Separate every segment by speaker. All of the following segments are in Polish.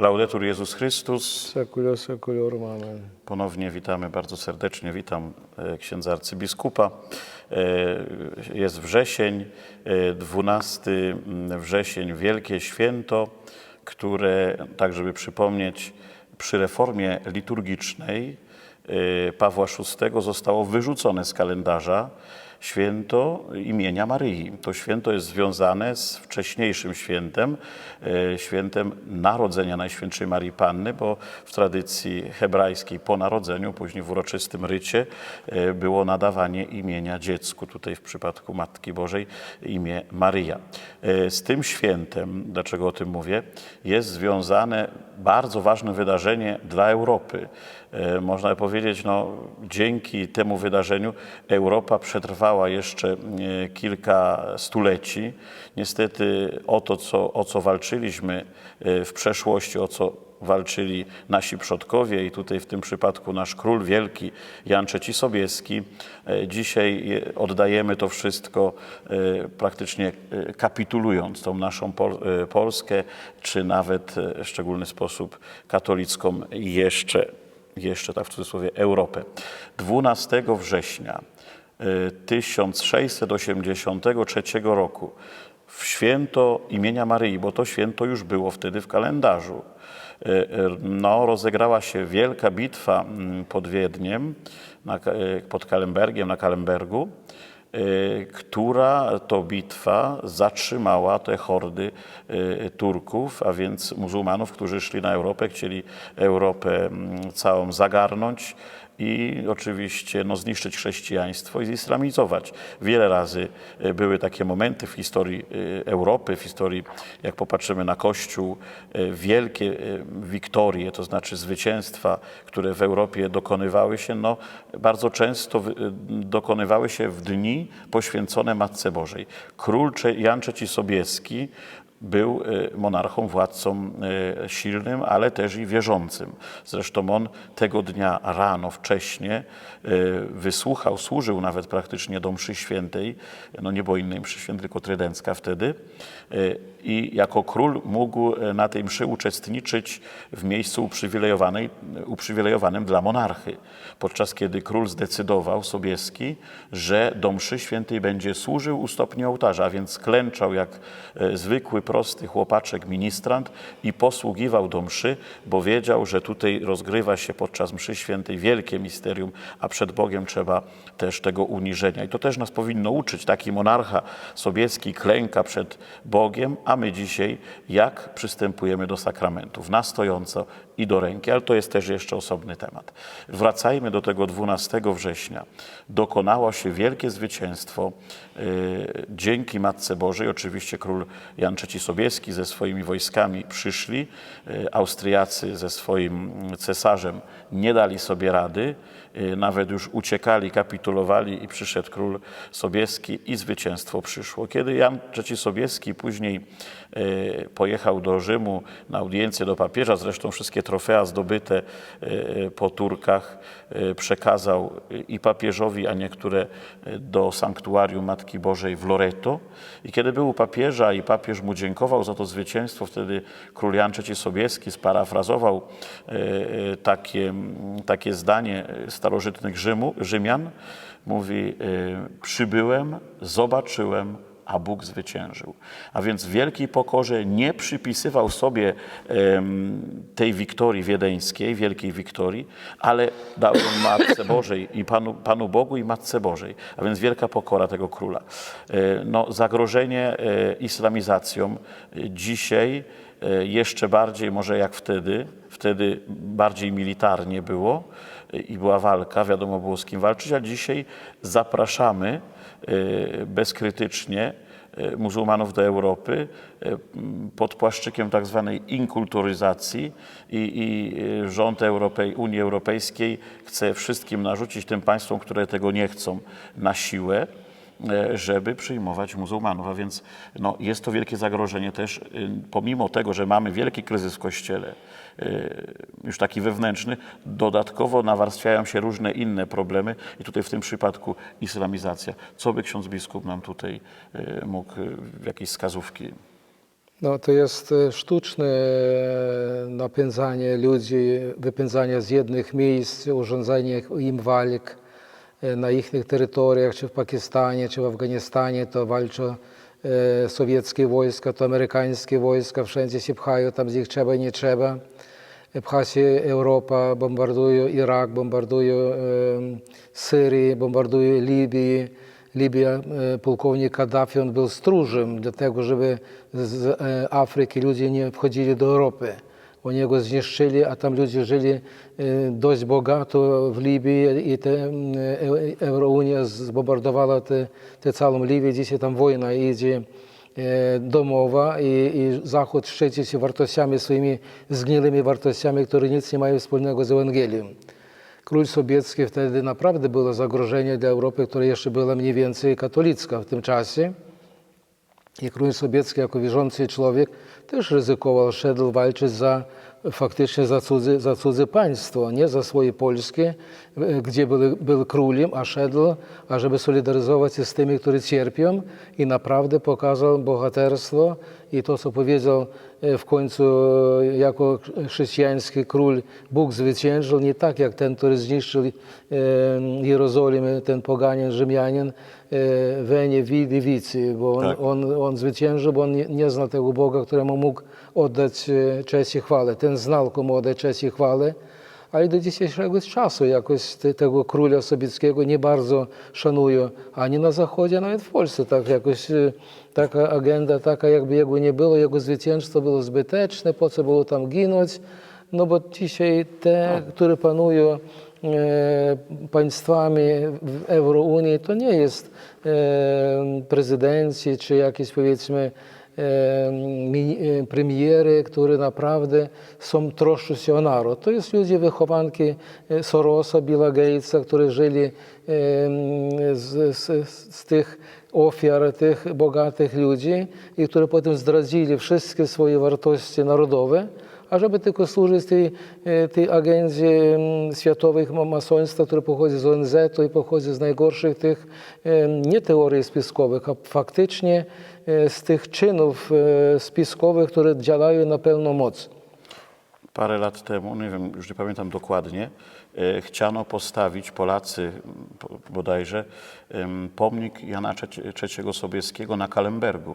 Speaker 1: Laudetur Jezus Chrystus.
Speaker 2: Secula seculorum. Amen.
Speaker 1: Ponownie witamy bardzo serdecznie. Witam e, księdza arcybiskupa. E, Jest wrzesień, e, 12 wrzesień, wielkie święto, które, tak żeby przypomnieć, przy reformie liturgicznej Pawła VI zostało wyrzucone z kalendarza święto imienia Maryi. To święto jest związane z wcześniejszym świętem, e, świętem narodzenia Najświętszej Marii Panny, bo w tradycji hebrajskiej po narodzeniu, później w uroczystym rycie e, było nadawanie imienia dziecku. Tutaj w przypadku Matki Bożej imię Maryja. E, Z tym świętem, dlaczego o tym mówię, jest związane bardzo ważne wydarzenie dla Europy. Można powiedzieć, no, dzięki temu wydarzeniu Europa przetrwała jeszcze e, kilka stuleci. Niestety o to, co, o co walczyliśmy e, w przeszłości, o co walczyli nasi przodkowie i tutaj w tym przypadku nasz król wielki Jan III Sobieski. E, Dzisiaj oddajemy to wszystko praktycznie kapitulując tą naszą Pol- Polskę, czy nawet w szczególny sposób katolicką jeszcze, jeszcze tak w cudzysłowie Europę. 12 września 1683 roku w święto imienia Maryi, bo to święto już było wtedy w kalendarzu. E, e, No, rozegrała się wielka bitwa mm, pod Wiedniem, e, pod Kalembergiem, na Kalembergu, która to bitwa zatrzymała te hordy Turków, a więc muzułmanów, którzy szli na Europę, chcieli Europę mm, całą zagarnąć i oczywiście no, zniszczyć chrześcijaństwo i zislamizować. Wiele razy e, były takie momenty w historii e, Europy, w historii, jak popatrzymy na Kościół, e, wielkie wiktorie, to znaczy zwycięstwa, które w Europie dokonywały się, no, bardzo często dokonywały się w dni poświęcone Matce Bożej. Król Jan III Sobieski był e, monarchą, władcą e, silnym, ale też i wierzącym. Zresztą on tego dnia rano, wcześnie e, wysłuchał, służył nawet praktycznie do mszy świętej, no nie było innej mszy świętej, tylko trydencka wtedy i jako król mógł na tej mszy uczestniczyć w miejscu uprzywilejowanej, uprzywilejowanym dla monarchy. Podczas kiedy król zdecydował, Sobieski, że do mszy świętej będzie służył u stopni ołtarza, a więc klęczał jak zwykły, prosty chłopaczek, ministrant i posługiwał do mszy, bo wiedział, że tutaj rozgrywa się podczas mszy świętej wielkie misterium, a przed Bogiem trzeba też tego uniżenia. I to też nas powinno uczyć. Taki monarcha Sobieski klęka przed Bogiem, a my dzisiaj jak przystępujemy do sakramentów? Na stojąco i do ręki, ale to jest też jeszcze osobny temat. Wracajmy do tego 12 września. Dokonało się wielkie zwycięstwo e, dzięki Matce Bożej. Oczywiście król Jan III Sobieski ze swoimi wojskami przyszli. E, Austriacy ze swoim cesarzem nie dali sobie rady. E, Nawet już uciekali, kapitulowali i przyszedł król Sobieski i zwycięstwo przyszło. Kiedy Jan III Sobieski później e, pojechał do Rzymu na audiencję do papieża, zresztą wszystkie trofea zdobyte e, po Turkach przekazał i papieżowi, a niektóre do sanktuarium Matki Bożej w Loreto. I kiedy był u papieża i papież mu dziękował za to zwycięstwo, wtedy król Jan III Sobieski sparafrazował takie, takie zdanie starożytnych Rzymu, Rzymian. Mówi, e, przybyłem, zobaczyłem, a Bóg zwyciężył. A więc w wielkiej pokorze nie przypisywał sobie tej wiktorii wiedeńskiej, wielkiej wiktorii, ale dał ją Matce Bożej i Panu, Panu Bogu i Matce Bożej. A więc wielka pokora tego króla. E, No, zagrożenie e, islamizacją e, dzisiaj jeszcze bardziej może jak wtedy, wtedy bardziej militarnie było i była walka, wiadomo było z kim walczyć, a dzisiaj zapraszamy bezkrytycznie muzułmanów do Europy e, pod płaszczykiem tak zwanej inkulturyzacji i, i e, rząd Europej, Unii Europejskiej chce wszystkim narzucić tym państwom, które tego nie chcą, na siłę. e, żeby przyjmować muzułmanów. A więc no, jest to wielkie zagrożenie też, y, pomimo tego, że mamy wielki kryzys w Kościele, y, już taki wewnętrzny, dodatkowo nawarstwiają się różne inne problemy i tutaj w tym przypadku islamizacja. Co by ksiądz biskup nam tutaj y, mógł w jakieś wskazówki?
Speaker 2: No, to jest e, sztuczne e, napędzanie ludzi, wypędzanie z jednych miejsc, urządzanie im walk e, Afganistanie, to walczą e, sowieckie wojska, to amerykańskie wojska, wszędzie się pchają, tam gdzie ich trzeba i nie trzeba. Pcha się Europa, bombarduje Irak, bombarduje e, Syrię, bombarduje Libię. Libia, e, pułkownik Kaddafi, on był stróżem do tego, żeby z e, Afryki ludzie nie wchodzili do Europy. Oni go zniszczyli, a tam ludzie żyli e, dość bogato w Libii i te, e, Eurounia zbombardowała tę te, całą Libię. Dzisiaj tam wojna idzie e, domowa i, i Zachód szczyci się wartościami swoimi zgniłymi wartościami, które nic nie mają wspólnego z Ewangelią. Król Sobiecki wtedy naprawdę było zagrożenie dla Europy, która jeszcze była mniej więcej katolicka w tym czasie. I król Sobiecki jako wierzący człowiek też ryzykował, szedł walczyć za, faktycznie za cudze, za cudze państwo, nie za swoje polskie, e, gdzie był, był królem, a szedł, ażeby solidaryzować się z tymi, którzy cierpią i naprawdę pokazał bohaterstwo i to, co powiedział e, w końcu e, jako chrześcijański król, Bóg zwyciężył, nie tak jak ten, który zniszczył Jerozolimę, ten poganin, Rzymianin, Wenie, Widi, Wici, bo on,
Speaker 1: Tak.
Speaker 2: on, on zwyciężył, bo on nie, nie znał tego Boga, któremu mógł oddać e, cześć i chwałę. Ten znał, komu oddać cześć i chwałę, ale do dzisiejszego czasu jakoś te, tego króla Sobieckiego nie bardzo szanują, ani na Zachodzie, a nawet w Polsce. Tak jakoś e, taka agenda, taka jakby jego nie było, jego zwycięstwo było zbyteczne, po co było tam ginąć, no bo dzisiaj te, które panują e, państwami w Eurounii, to nie jest e, prezydenci czy jakieś powiedzmy e, e, premiery, które naprawdę są troszczą się o naród. To jest ludzie wychowanki e, Sorosa, Billa Gatesa, którzy żyli e, z, z, z tych ofiar, tych bogatych ludzi i którzy potem zdradzili wszystkie swoje wartości narodowe, a żeby tylko służyć tej, e, tej agendzie mm, światowych ma- masoństwa, które pochodzi z ONZ-u i pochodzi z najgorszych tych e, nie teorii spiskowych, a faktycznie e, z tych czynów spiskowych, które działają na pełną moc.
Speaker 1: Parę lat temu, nie wiem, już nie pamiętam dokładnie, chciano postawić Polacy bodajże pomnik Jana III Sobieskiego na Kalembergu.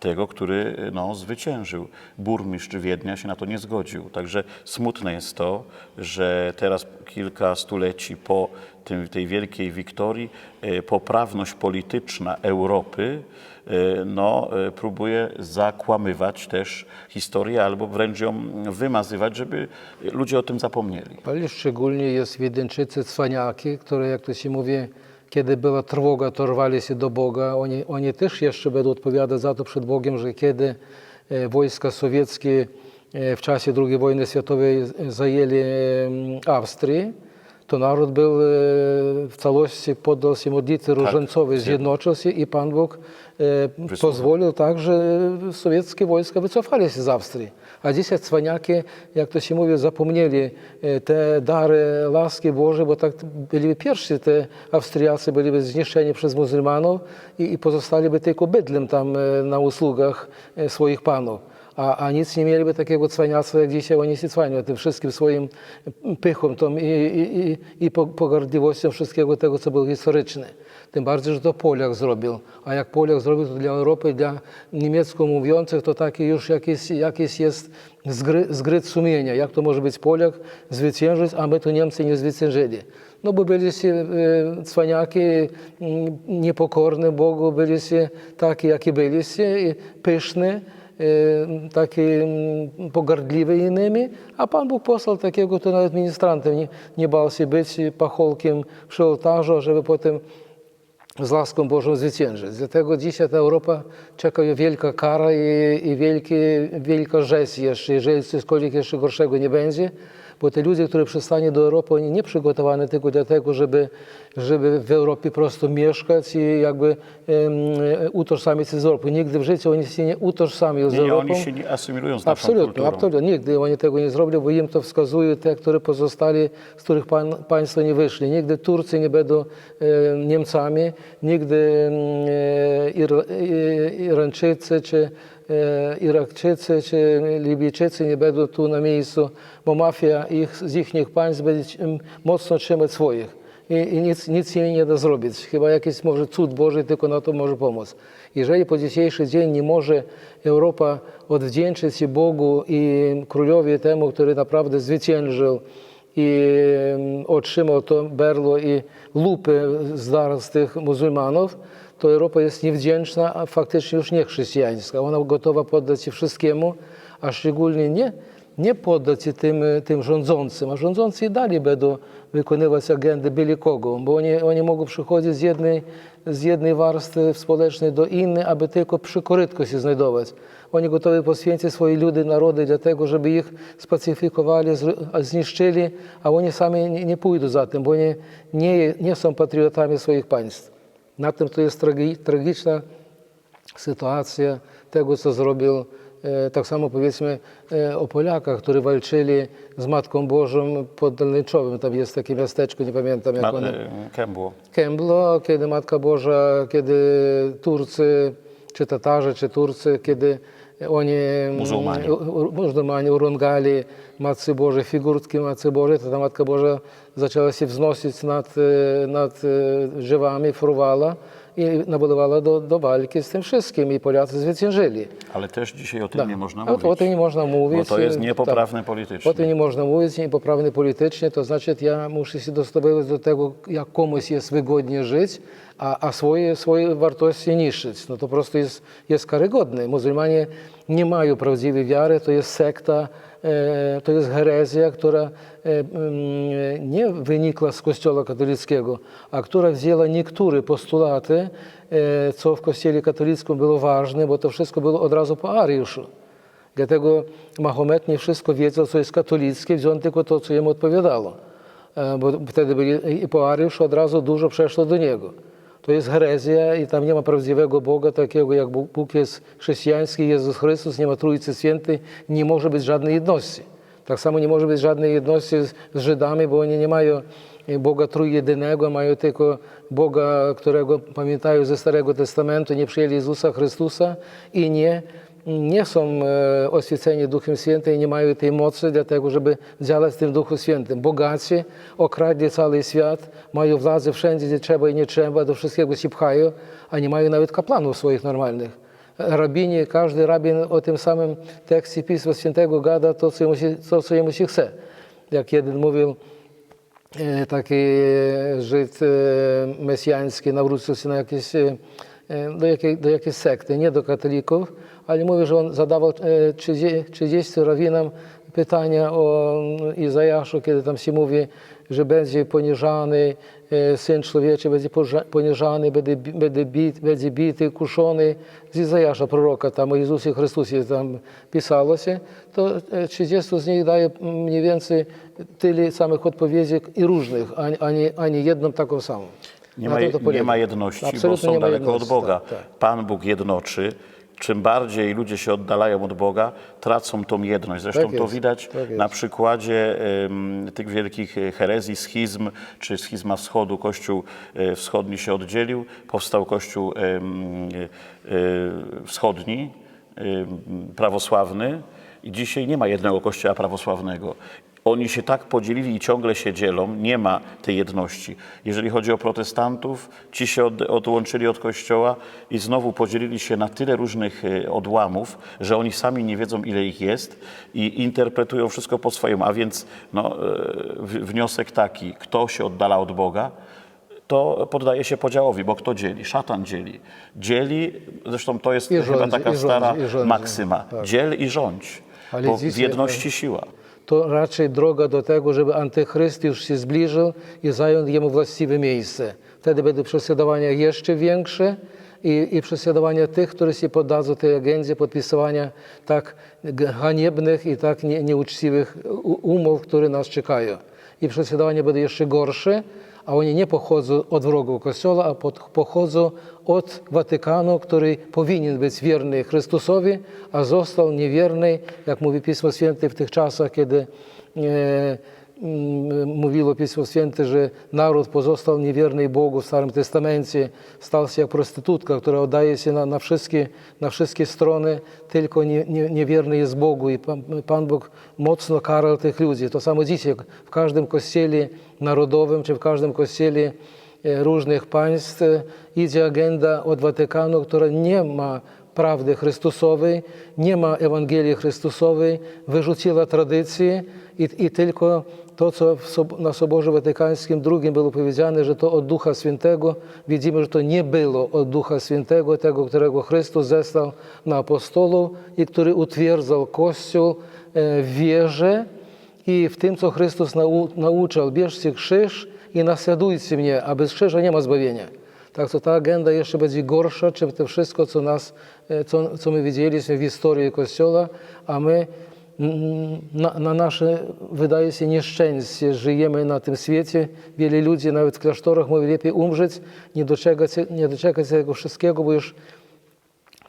Speaker 1: Tego, który no, zwyciężył. Burmistrz Wiednia się na to nie zgodził. Także smutne jest to, że teraz kilka stuleci po tym, tej wielkiej wiktorii e, poprawność polityczna Europy e, no, e, próbuje zakłamywać też historię albo wręcz ją wymazywać, żeby ludzie o tym zapomnieli.
Speaker 2: Ale szczególnie jest Wiedeńczycy cwaniaki, które, jak to się mówi, kiedy była trwoga, to rwali się do Boga. Oni, oni też jeszcze będą odpowiadać za to przed Bogiem, że kiedy e, wojska sowieckie e, w czasie II wojny światowej zajęli em, Awstrię, to naród był e, w całości poddał się modlitwie różańcowej, zjednoczył się i Pan Bóg e, pozwolił tak, że sowieckie wojska wycofali się z Awstrii. A dzisiaj cwaniaki, jak to się mówi, zapomnieli e, te dary łaski Bożej, bo tak byli pierwsi te Austriacy, byliby zniszczeni przez muzułmanów i, i pozostaliby tylko bydlem tam na usługach swoich panów. A, a nic nie mieliby takiego cwaniactwa, jak dzisiaj oni się cwanią, tym wszystkim swoim pychą tą i, i, i, i po- pogardliwością wszystkiego tego, co było historyczne. Tym bardziej, że to Polak zrobił. A jak Polak zrobił to dla Europy, dla niemiecko mówiących, to taki już jakiś, jakiś jest zgry, zgryt sumienia. Jak to może być Polak zwyciężyć, a my tu Niemcy nie zwyciężyli. No bo byliście e, cwaniaki, mm, niepokorne Bogu, byliście takie, jakie byliście, i pyszni, e, taki pogardliwy innymi, a Pan Bóg posłał takiego, kto nawet ministrantem nie, nie bał się być pacholkiem przy ołtarzu, żeby potem z łaską Bożą zwyciężyć. Dlatego dzisiaj ta Europa czeka wielka kara i, i wielki, wielka rzeź jeszcze, jeżeli cokolwiek jeszcze gorszego nie będzie, bo te ludzie, którzy przystanie do Europy, oni nie przygotowani tylko dlatego, żeby, żeby w Europie po prostu mieszkać i jakby um, utożsamić się z Europą. Nigdy w życiu oni się nie utożsamią z
Speaker 1: Nie, nie,
Speaker 2: Europą.
Speaker 1: oni się nie asymilują z naszą
Speaker 2: Absolutnie,
Speaker 1: kulturą.
Speaker 2: absolutnie. Nigdy oni tego nie zrobią, bo im to wskazują te, które pozostali, z których pan, państwo nie wyszli. Nigdy Turcy nie będą e, Niemcami, nigdy e, Ir, e, Irańczycy czy Irakczycy czy Libijczycy nie będą tu na miejscu, bo mafia ich, z ich państw będzie mocno trzymać swoich i, i nic, nic im nie da zrobić. Chyba jakiś może cud Boży tylko na to może pomóc. Jeżeli po dzisiejszy dzień nie może Europa odwdzięczyć się Bogu i królowi temu, który naprawdę zwyciężył i otrzymał to berło i lupy z tych muzułmanów, to Europa jest niewdzięczna, a faktycznie już nie chrześcijańska. Ona gotowa poddać się wszystkiemu, a szczególnie nie, nie poddać się tym, tym rządzącym, a rządzący i dalej będą wykonywać agendy byle kogo, bo oni, oni mogą przychodzić z jednej, z jednej warstwy społecznej do innej, aby tylko przy korytku się znajdować. Oni gotowi poświęcić swoje ludy, narody dlatego, żeby ich spacyfikowali, zniszczyli, a oni sami nie, nie pójdą za tym, bo oni nie, nie są patriotami swoich państw. Na tym to jest tragi, tragiczna sytuacja tego, co zrobił e, tak samo powiedzmy e, o Polakach, którzy walczyli z Matką Bożą pod Dolniczowem. Tam jest takie miasteczko, nie pamiętam jak
Speaker 1: Ma,
Speaker 2: ono.
Speaker 1: e, Kębło.
Speaker 2: Kemblo, kiedy Matka Boża, kiedy Turcy, czy Tatarzy, czy Turcy, kiedy oni
Speaker 1: Muzułmanie.
Speaker 2: u- u- muzułmanie urągali Matce Bożej, figurki Matce Bożej, to ta Matka Boża zaczęła się wznosić nad, e, nad e, drzewami, fruwała i nabudowała do, do walki z tym wszystkim i Polacy zwyciężyli.
Speaker 1: Ale też dzisiaj o tym nie można mówić.
Speaker 2: O tym nie można mówić.
Speaker 1: Bo to jest
Speaker 2: e,
Speaker 1: niepoprawne
Speaker 2: tak.
Speaker 1: politycznie.
Speaker 2: O tym nie można mówić, niepoprawne politycznie, to znaczy ja muszę się dostosować do tego, jak komuś jest wygodnie żyć, a, a swoje, swoje wartości niszczyć. No to po prostu jest, jest karygodne. Muzułmanie nie mają prawdziwej wiary, to jest sekta, to jest herezja, która e, mm, nie wynikła z Kościoła katolickiego, a która wzięła niektóre postulaty, e, co w Kościele katolickim było ważne, bo to wszystko było od razu po Ariuszu. Dlatego Mahomet nie wszystko wiedział, co jest katolickie, wziął tylko to, co jemu odpowiadało. E, Bo wtedy byli, i po Ariuszu od razu dużo przeszło do niego. To jest herezja i tam nie ma prawdziwego Boga, takiego jak Bóg, jest chrześcijański, Jezus Chrystus, nie ma Trójcy Świętej, nie może być żadnej jedności. Tak samo nie może być żadnej jedności z, Żydami, bo oni nie mają Boga trójjedynego, mają tylko Boga, którego pamiętają ze Starego Testamentu, nie przyjęli Jezusa Chrystusa i nie, nie są e, oświeceni Duchem Świętym i nie mają tej mocy dlatego, żeby działać w tym Duchu Świętym. Bogaci okradli cały świat, mają władzę wszędzie, gdzie trzeba i nie trzeba, do wszystkiego się pchają, a nie mają nawet kapłanów swoich normalnych. Rabini, każdy rabin o tym samym tekście Pisma Świętego gada to, co jemu się, to, co jemu się chce. Jak jeden mówił, e, taki Żyd e, mesjański nawrócił się na jakieś, do, jakiej, do jakiejś sekty, nie do katolików, ale mówi, że on zadawał e, 30, 30 rawinom pytania o Izajaszu, kiedy tam się mówi, że będzie poniżany e, Syn Człowieczy, będzie poniżany, będzie, będzie, bit, będzie bity, kuszony. Z Izajasza proroka, tam o Jezusie Chrystusie tam pisało się, to e, 30 z nich daje mniej więcej tyle samych odpowiedzi i różnych, a, nie, a nie jedną taką samą.
Speaker 1: Nie ma, nie ma jedności, bo
Speaker 2: Absolutnie
Speaker 1: są
Speaker 2: nie ma
Speaker 1: daleko od
Speaker 2: jedności,
Speaker 1: Boga.
Speaker 2: tak, tak.
Speaker 1: Pan Bóg jednoczy. Czym bardziej ludzie się oddalają od Boga, tracą tą jedność. Zresztą
Speaker 2: Tak
Speaker 1: to
Speaker 2: jest,
Speaker 1: widać
Speaker 2: tak
Speaker 1: na przykładzie em, tych wielkich e, herezji, schizm, czy schizma wschodu. Kościół e, wschodni się oddzielił, powstał Kościół e, wschodni, prawosławny i dzisiaj nie ma jednego kościoła prawosławnego. Oni się tak podzielili i ciągle się dzielą, nie ma tej jedności. Jeżeli chodzi o protestantów, ci się od, odłączyli od kościoła i znowu podzielili się na tyle różnych e, odłamów, że oni sami nie wiedzą, ile ich jest i interpretują wszystko po swojemu. A więc no, e, wniosek taki, kto się oddala od Boga, to poddaje się podziałowi, bo kto dzieli? Szatan dzieli. Dzieli, zresztą to jest
Speaker 2: I
Speaker 1: chyba
Speaker 2: rządzi,
Speaker 1: taka
Speaker 2: rządzi,
Speaker 1: stara
Speaker 2: rządzi.
Speaker 1: maksyma. Dziel i rządź, bo w jedności siła.
Speaker 2: To raczej droga do tego, żeby antychryst już się zbliżył i zajął jemu właściwe miejsce. Wtedy będą prześladowania jeszcze większe i, i prześladowania tych, którzy się poddadzą tej agendzie podpisywania tak haniebnych i tak nie, nieuczciwych umów, które nas czekają. I prześladowania będą jeszcze gorsze, a oni nie pochodzą od wrogów Kościoła, a pochodzą od Watykanu, który powinien być wierny Chrystusowi, a został niewierny, jak mówi Pismo Święte w tych czasach, kiedy e, mówiło Pismo Święte, że naród pozostał niewierny Bogu w Starym Testamencie, stał się jak prostytutka, która oddaje się na, na, wszystkie, na wszystkie strony, tylko nie, nie, niewierny jest Bogu i Pan, Pan Bóg mocno karał tych ludzi. To samo dzisiaj w każdym kościele narodowym czy w każdym kościele e, różnych państw e, idzie agenda od Watykanu, która nie ma prawdy Chrystusowej, nie ma Ewangelii Chrystusowej, wyrzuciła tradycje i, i tylko to, co na Soborze Watykańskim II było powiedziane, że to od Ducha Świętego, widzimy, że to nie było od Ducha Świętego, tego, którego Chrystus zesłał na apostolów i który utwierdzał Kościół e, w wierze i w tym, co Chrystus nau, nauczał. Bierzcie krzyż i naśladujcie mnie, a bez krzyża nie ma zbawienia. Tak to ta agenda jeszcze będzie gorsza, czym to wszystko, co, nas, e, co, co my widzieliśmy w historii Kościoła, a my na, na nasze, wydaje się, nieszczęście żyjemy na tym świecie. Wiele ludzi nawet w klasztorach mówi, lepiej umrzeć, nie doczekać, nie doczekać tego wszystkiego, bo już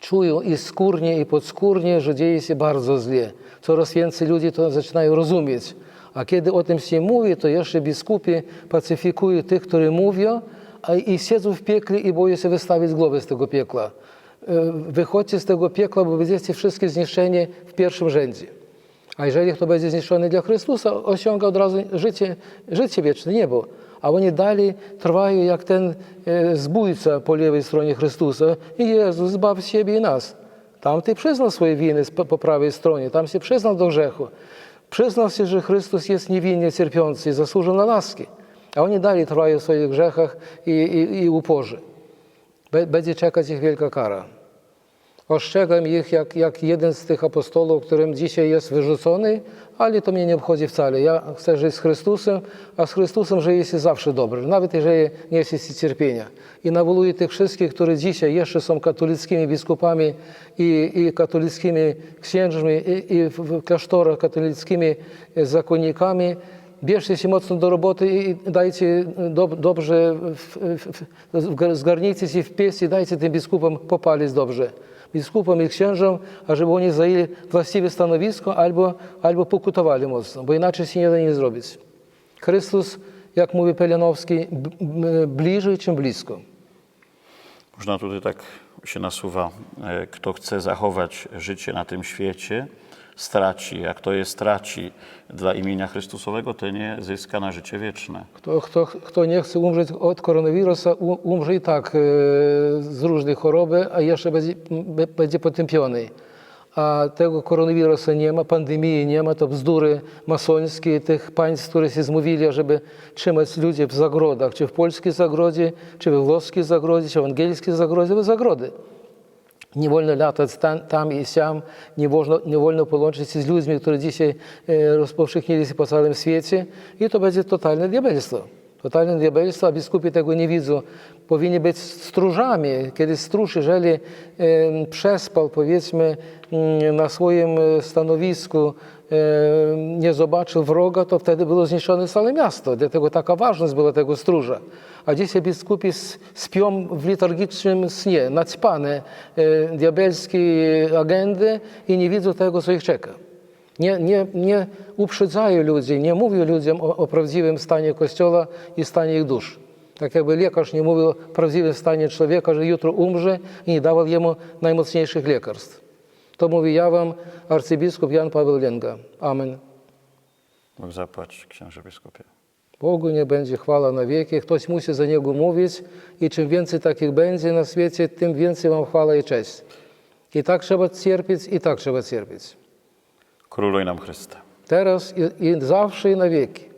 Speaker 2: czują i skórnie, i podskórnie, że dzieje się bardzo źle. Coraz więcej ludzi to zaczynają rozumieć. A kiedy o tym się mówi, to jeszcze biskupi pacyfikują tych, którzy mówią, a i siedzą w piekle i boją się wystawić głowę z tego piekla. E, Wychodźcie z tego piekla, bo będziecie wszystkie zniszczeni w pierwszym rzędzie. A jeżeli kto będzie zniszczony dla Chrystusa, osiąga od razu życie, życie wieczne, niebo. A oni dalej trwają jak ten e, zbójca po lewej stronie Chrystusa. I Jezus, zbaw siebie i nas. Tam ty przyznał swoje winy po, prawej stronie, tam się przyznał do grzechu. Przyznał się, że Chrystus jest niewinnie cierpiący i zasłużył na łaski. A oni dalej trwają w swoich grzechach i, i, i uporze. Będzie czekać ich wielka kara. Ostrzegam ich jak, jak jeden z tych apostolów, którym dzisiaj jest wyrzucony, ale to mnie nie obchodzi wcale. Ja chcę żyć z Chrystusem, a z Chrystusem żyje się zawsze dobrze, nawet jeżeli niesie się cierpienia. I nawołuję tych wszystkich, którzy dzisiaj jeszcze są katolickimi biskupami i, i katolickimi księżmi i, i w, klasztorach katolickimi zakonnikami, Bierzcie się mocno do roboty i dajcie dob- dobrze, w, w, w, zgarnijcie się w pies i dajcie tym biskupom popalić dobrze. Zajęli właściwe stanowisko albo, albo pokutowali mocno, bo inaczej się nie da nie zrobić. Chrystus, jak mówi Pelenowski, b- b- bliżej, czym blisko.
Speaker 1: Można tutaj tak się nasuwa, e, kto chce zachować życie na tym świecie, straci, a kto je straci dla imienia Chrystusowego, ten nie zyska na życie wieczne.
Speaker 2: Kto, kto, kto nie chce umrzeć od koronawirusa, umrze i tak e, z różnej choroby, a jeszcze będzie, będzie potępiony. A tego koronawirusa nie ma, pandemii nie ma, to bzdury masońskie tych państw, które się zmówili, żeby trzymać ludzi w zagrodach, czy w polskiej zagrodzie, czy we włoskiej zagrodzie, czy w angielskiej zagrodzie, w zagrody. Nie wolno latać tam, tam i siam, nie wolno, nie wolno połączyć się z ludźmi, którzy dzisiaj e, rozpowszechnili się po całym świecie i to będzie totalne diabelstwo. Totalne diabelstwo, a biskupi tego nie widzą. Powinni być stróżami. Kiedy stróż, jeżeli przespał, powiedzmy, mm, na swoim e, stanowisku, nie zobaczył wroga, to wtedy było zniszczone całe miasto. Dlatego taka ważność była tego stróża. A dzisiaj biskupi s- śpią w liturgicznym śnie, naćpane e, diabelskie agendy i nie widzą tego, co ich czeka. Nie, nie, nie uprzedzają ludzi, nie mówią ludziom o, o prawdziwym stanie Kościoła i stanie ich dusz. Tak jakby lekarz nie mówił o prawdziwym stanie człowieka, że jutro umrze i nie dawał jemu najmocniejszych lekarstw. To mówi ja wam arcybiskup Jan Paweł Lenga. Amen.
Speaker 1: Bóg zapłać, księże biskupie.
Speaker 2: Bogu nie będzie chwała na wieki. Ktoś musi za Niego mówić i czym więcej takich będzie na świecie, tym więcej Wam chwała i cześć. I tak trzeba cierpieć, i tak trzeba cierpieć.
Speaker 1: Króluj nam Chryste.
Speaker 2: Teraz i, i zawsze i na wieki.